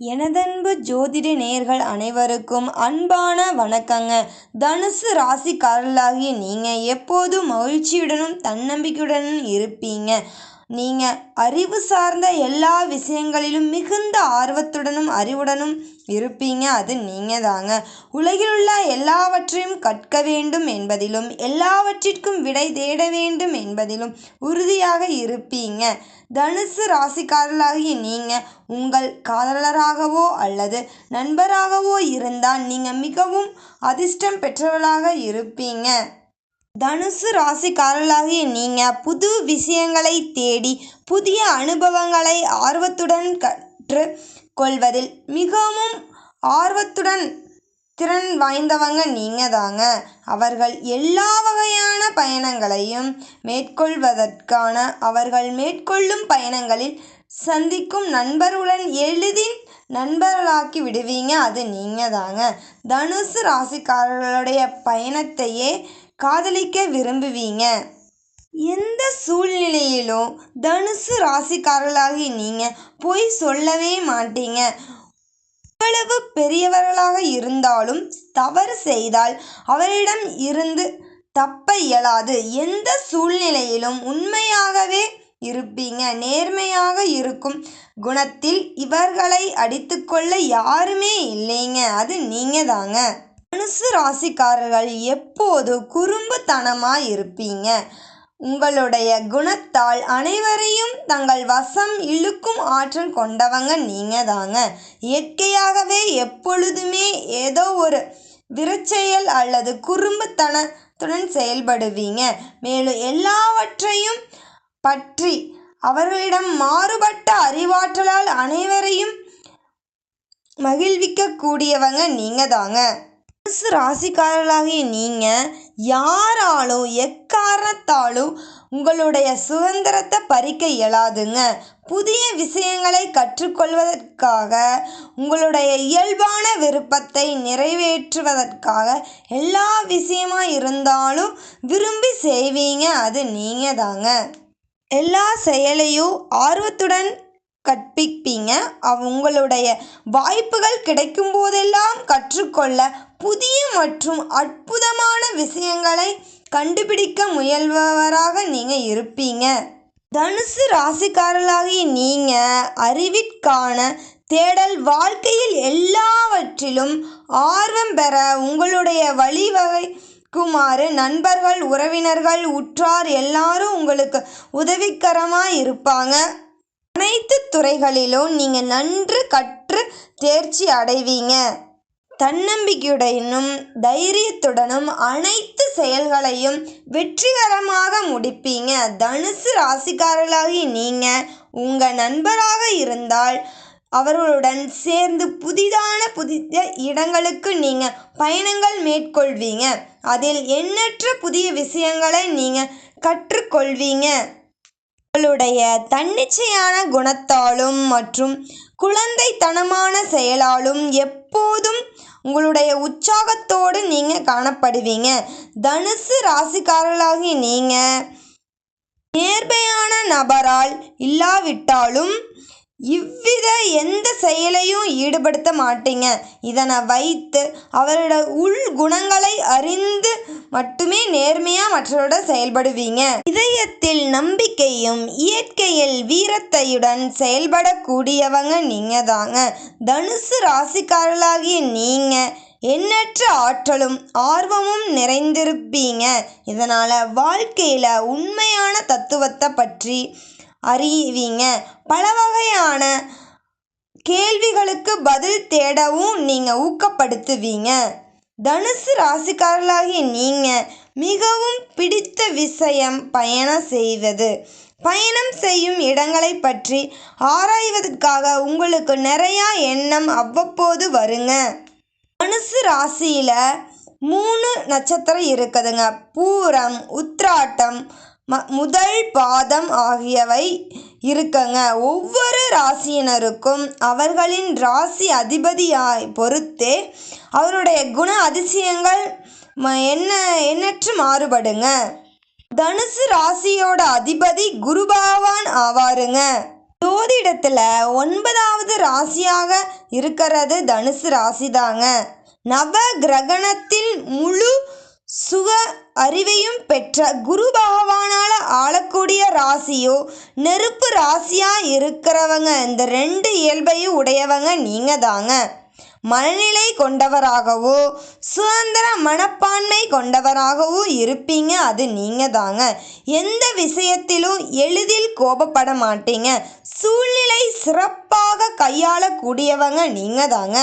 எனதன்பு ஜோதிட நேயர்கள் அனைவருக்கும் அன்பான வணக்கங்க. தனுசு ராசிக்காரர்களாகிய நீங்கள் எப்போதும் மகிழ்ச்சியுடனும் தன்னம்பிக்கையுடனும் இருப்பீங்க. நீங்கள் அறிவு சார்ந்த எல்லா விஷயங்களிலும் மிகுந்த ஆர்வத்துடனும் அறிவுடனும் இருப்பீங்க. அது நீங்கள் தாங்க உலகில் உள்ள எல்லாவற்றையும் கற்க வேண்டும் என்பதிலும் எல்லாவற்றிற்கும் விடை தேட வேண்டும் என்பதிலும் உறுதியாக இருப்பீங்க. தனுசு ராசிக்காரர்களாகிய நீங்கள் உங்கள் காதலராகவோ அல்லது நண்பராகவோ இருந்தால் நீங்கள் மிகவும் அதிர்ஷ்டம் பெற்றவளாக இருப்பீங்க. தனுசு ராசிக்காரர்களாகிய நீங்கள் புது விஷயங்களை தேடி புதிய அனுபவங்களை ஆர்வத்துடன் கற்று கொள்வதில் மிகவும் ஆர்வத்துடன் திறன் வாய்ந்தவங்க நீங்கள் தாங்க அவர்கள் எல்லா வகையான பயணங்களையும் மேற்கொள்வதற்கான அவர்கள் மேற்கொள்ளும் பயணங்களில் சந்திக்கும் நண்பர்களுடன் எளிதில் நண்பர்களாக்கி விடுவீங்க அது நீங்கள் தாங்க தனுசு ராசிக்காரர்களுடைய பயணத்தையே காதலிக்க விரும்புவீங்க. எந்த சூழ்நிலையிலும் தனுசு ராசிக்காரர்களாகி நீங்கள் பொய் சொல்லவே மாட்டீங்க. எவ்வளவு பெரியவர்களாக இருந்தாலும் தவறு செய்தால் அவரிடம் இருந்து தப்ப இயலாது. எந்த சூழ்நிலையிலும் உண்மையாகவே இருப்பீங்க. நேர்மையாக இருக்கும் குணத்தில் இவர்களை அடித்துக்கொள்ள யாருமே இல்லைங்க. அது நீங்கள் தாங்க தனுசு ராசிக்காரர்கள் எப்போது குறும்புத்தனமாக இருப்பீங்க? உங்களுடைய குணத்தால் அனைவரையும் தங்கள் வசம் இழுக்கும் ஆற்றல் கொண்டவங்க நீங்கள் தாங்க. இயற்கையாகவே எப்பொழுதுமே ஏதோ ஒரு விரச்செயல் அல்லது குறும்புத்தனத்துடன் செயல்படுவீங்க. மேலும் எல்லாவற்றையும் பற்றி அவர்களிடம் மாறுபட்ட அறிவாற்றலால் அனைவரையும் மகிழ்விக்கக்கூடியவங்க நீங்கள் தாங்க. தனுசு ராசிக்காரர்களாகிய நீங்கள் யாராலும் எக்காரணத்தாலும் உங்களுடைய சுதந்திரத்தை பறிக்க இயலாதுங்க. புதிய விஷயங்களை கற்றுக்கொள்வதற்காக உங்களுடைய இயல்பான விருப்பத்தை நிறைவேற்றுவதற்காக எல்லா விஷயமாக இருந்தாலும் விரும்பி செய்வீங்க. அது நீங்கள் தாங்க எல்லா செயலையும் ஆர்வத்துடன் கற்பிப்பீங்க. உங்களுடைய வாய்ப்புகள் கிடைக்கும் போதெல்லாம் கற்றுக்கொள்ள புதிய மற்றும் அற்புதமான விஷயங்களை கண்டுபிடிக்க முயல்பவராக நீங்கள் இருப்பீங்க. தனுசு ராசிக்காரர்களாகிய நீங்கள் அறிவிற்கான தேடல் வாழ்க்கையில் எல்லாவற்றிலும் ஆர்வம் பெற உங்களுடைய வழிவகைக்குமாறு நண்பர்கள் உறவினர்கள் உற்றார் எல்லாரும் உங்களுக்கு உதவிகரமாக இருப்பாங்க. அனைத்து துறைகளிலும் நீங்கள் நன்று கற்று தேர்ச்சி அடைவீங்க. தன்னம்பிக்கையுடனும் தைரியத்துடனும் அனைத்து செயல்களையும் வெற்றிகரமாக முடிப்பீங்க. தனுசு ராசிக்காரர்களாகி நீங்கள் உங்கள் நண்பராக இருந்தால் அவர்களுடன் சேர்ந்து புதிதான புதிய இடங்களுக்கு நீங்கள் பயணங்கள் மேற்கொள்வீங்க. அதில் எண்ணற்ற புதிய விஷயங்களை நீங்கள் கற்றுக்கொள்வீங்க. உங்களுடைய தன்னிச்சையான குணத்தாலும் மற்றும் குழந்தைத்தனமான செயலாலும் எப்போதும் உங்களுடைய உற்சாகத்தோடு நீங்கள் காணப்படுவீங்க. தனுசு ராசிக்காரர்களாகிய நீங்கள் நேர்மையான நபரால் இல்லாவிட்டாலும் இவ்வித எந்த செயலையும் ஈடுபடுத்த மாட்டீங்க. இதனை வைத்து அவரோட உள் குணங்களை அறிந்து மட்டுமே நேர்மையாக மற்றவரோட செயல்படுவீங்க. இதயத்தில் நம்பிக்கையும் இயற்கையில் வீரத்தையுடன் செயல்படக்கூடியவங்க நீங்கள் தாங்க தனுசு ராசிக்காரர்களாகிய நீங்கள் எண்ணற்ற ஆற்றலும் ஆர்வமும் நிறைந்திருப்பீங்க. இதனால் வாழ்க்கையில் உண்மையான தத்துவத்தை பற்றி அறிவீங்க. பல வகையான கேள்விகளுக்கு பதில் தேடவும் நீங்கள் ஊக்கப்படுத்துவீங்க. தனுசு ராசிக்காரர்களாகிய நீங்கள் மிகவும் பிடித்த விஷயம் பயணம் செய்வது. பயணம் செய்யும் இடங்களை பற்றி ஆராய்வதற்காக உங்களுக்கு நிறையா எண்ணம் அவ்வப்போது வருங்க. தனுசு ராசியில் மூணு நட்சத்திரம் இருக்குதுங்க. பூரம் உத்ராட்டம் ம முதல் பாதம் ஆகியவை இருக்குங்க. ஒவ்வொரு ராசியினருக்கும் அவர்களின் ராசி அதிபதியாய் பொறுத்தே அவருடைய குண அதிசயங்கள் ம என்ன எண்ணற்று மாறுபடுங்க. தனுசு ராசியோட அதிபதி குருபகவான் ஆவாருங்க. ஜோதிடத்தில் ஒன்பதாவது ராசியாக இருக்கிறது தனுசு ராசி தாங்க நவ கிரகணத்தில் முழு அறிவையும் பெற்ற குரு பகவானால ஆளக்கூடிய ராசியோ நெருப்பு ராசியாக இருக்கிறவங்க இந்த ரெண்டு இயல்பையும் உடையவங்க நீங்கள் தாங்க மனநிலை கொண்டவராகவோ சுதந்திர மனப்பான்மை கொண்டவராகவோ இருப்பீங்க அது நீங்கள் தாங்க எந்த விஷயத்திலும் எளிதில் கோபப்பட மாட்டீங்க. சூழ்நிலை சிறப்பாக கையாளக்கூடியவங்க நீங்கள் தாங்க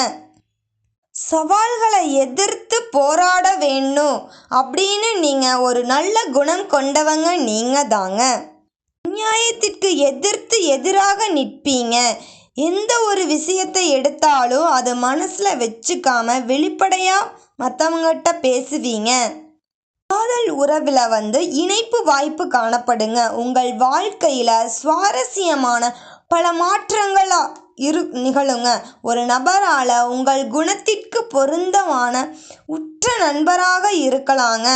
சவால்களை எதிர்த்து போராட வேணும் அப்படின்னு நீங்கள் ஒரு நல்ல குணம் கொண்டவங்க நீங்கள் தாங்க. அநியாயத்திற்கு எதிர்த்து எதிராக நிற்பீங்க. எந்த ஒரு விஷயத்தை எடுத்தாலும் அது மனசில் வச்சுக்காம வெளிப்படையாக மற்றவங்ககிட்ட பேசுவீங்க. காதல் உறவில் வந்து இணைப்பு வாய்ப்பு காணப்படுங்க. உங்கள் வாழ்க்கையில் சுவாரஸ்யமான பல மாற்றங்களாக இரு நிகழுங்க. ஒரு நபரால் உங்கள் குணத்திற்கு பொருந்தமான உற்ற நண்பராக இருக்கலாங்க.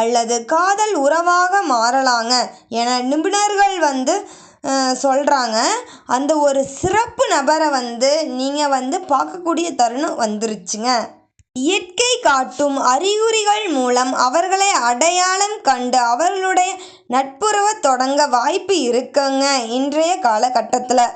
அல்லது காதல் உறவாக மாறலாங்க என நிபுணர்கள் வந்து சொல்கிறாங்க அந்த ஒரு சிறப்பு நபரை வந்து நீங்கள் வந்து பார்க்கக்கூடிய தருணம் வந்துருச்சுங்க. இயற்கை காட்டும் அறிகுறிகள் மூலம் அவர்களை அடையாளம் கண்டு அவர்களுடைய நட்புறவை தொடங்க வாய்ப்பு இருக்குங்க இன்றைய காலகட்டத்தில்.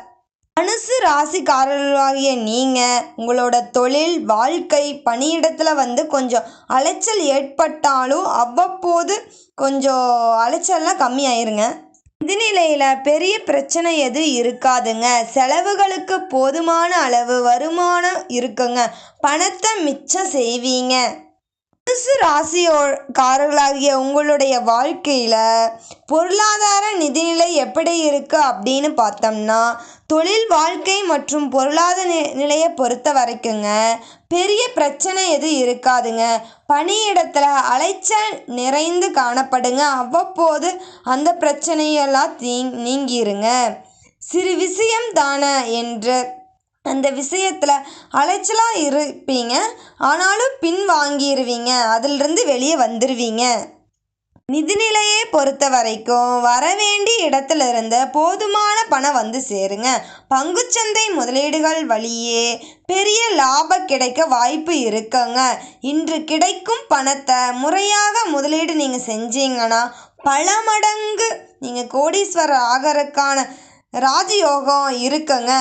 தனுசு ராசிக்காரர்களாகிய நீங்கள் உங்களோட தொழில் வாழ்க்கை பணியிடத்தில் வந்து கொஞ்சம் அலைச்சல் ஏற்பட்டாலும் அவ்வப்போது கொஞ்சம் அலைச்சல்லாம் கம்மியாயிருங்க. நிதிநிலையில் பெரிய பிரச்சனை எதுவும் இருக்காதுங்க. செலவுகளுக்கு போதுமான அளவு வருமானம் இருக்குங்க. பணத்தை மிச்சம் செய்வீங்க. தனுசு ராசியோக்காரர்களாகிய உங்களுடைய வாழ்க்கையில் பொருளாதார நிதிநிலை எப்படி இருக்குது அப்படின்னு பார்த்தோம்னா தொழில் வாழ்க்கை மற்றும் பொருளாதார நிலையை பொறுத்த வரைக்குங்க பெரிய பிரச்சனை எதுவும் இருக்காதுங்க. பணியிடத்தில் அலைச்சல் நிறைந்து காணப்படுங்க. அவ்வப்போது அந்த பிரச்சனையெல்லாம் தீ நீங்கிருங்க. சிறு விஷயம் தானே என்று அந்த விஷயத்தில் அலைச்சலாக இருப்பீங்க. ஆனாலும் பின் வாங்கிடுவீங்க அதிலிருந்து வெளியே வந்துடுவீங்க நிதிநிலையை பொறுத்த வரைக்கும் வரவேண்டிய இடத்துல இருந்த போதுமான பணம் வந்து சேருங்க. பங்குச்சந்தை முதலீடுகள் வழியே பெரிய லாபம் கிடைக்க வாய்ப்பு இருக்குங்க. இன்று கிடைக்கும் பணத்தை முறையாக முதலீடு நீங்கள் செஞ்சீங்கன்னா பல மடங்கு நீங்கள் கோடீஸ்வரர் ஆகிறதுக்கான ராஜயோகம் இருக்குங்க.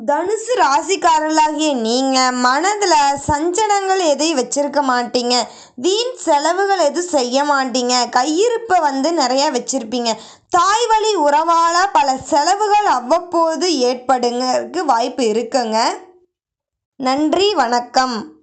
தனுசு ராசிக்காரர்களாகிய நீங்கள் மனதில் சஞ்சனங்கள் எதையும் வச்சிருக்க மாட்டீங்க? வீண் செலவுகள் எதுவும் செய்ய மாட்டீங்க? கையிருப்பை வந்து நிறையா வச்சுருப்பீங்க. தாய் வழி உறவால் பல செலவுகள் அவ்வப்போது ஏற்படுங்கிறதுக்கு வாய்ப்பு இருக்குங்க. நன்றி வணக்கம்.